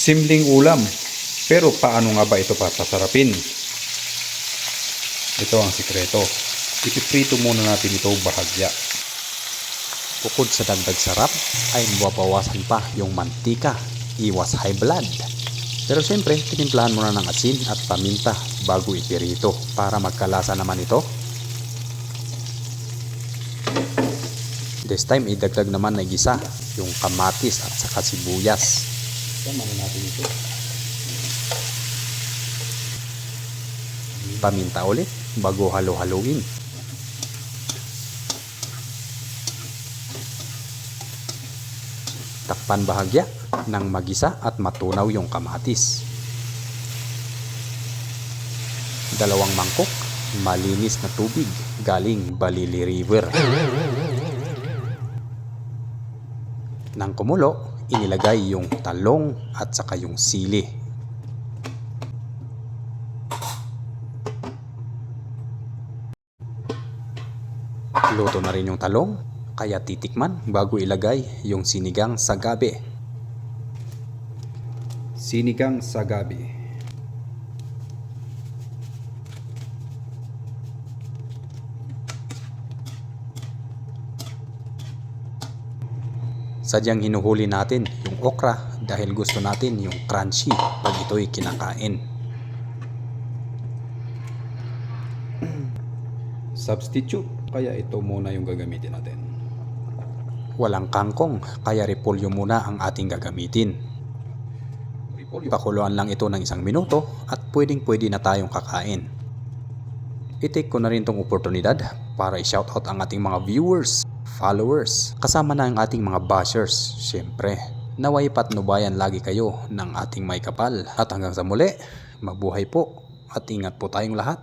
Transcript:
Simling ulam. Pero paano nga ba ito papasarapin? Ito ang sikreto. Ipiprito muna natin ito bahagya. Bukod sa dagdag sarap, ay mababawasan pa yung mantika, iwas high blood. Pero siyempre, tinimplahan mo na ng asin at paminta bago ipirito para magkalasa naman ito. This time, idagdag naman na gisa yung kamatis at saka sibuyas. Tama na natin ito. Paminta ulit bago halo-haluin. Takpan bahagya ng magisa at matunaw yung kamatis. Dalawang mangkok, malinis na tubig galing Balili River. Nang kumulo, inilagay yung talong at saka yung sili. Luto na rin yung talong, kaya titikman bago ilagay yung sinigang sa gabi. Sinigang sa gabi. Sadyang hinuhuli natin yung okra dahil gusto natin yung crunchy pag ito'y kinakain. Substitute. Kaya ito muna yung gagamitin natin. Walang kangkong, kaya repolyo muna ang ating gagamitin. Pakuluan lang ito ng isang minuto at pwedeng pwede na tayong kakain. I-take ko na rin tong oportunidad para i-shoutout ang ating mga viewers, followers, kasama na ang ating mga bashers, syempre. Naway patnubayan lagi kayo ng ating may kapal. At hanggang sa muli, mabuhay po at ingat po tayong lahat.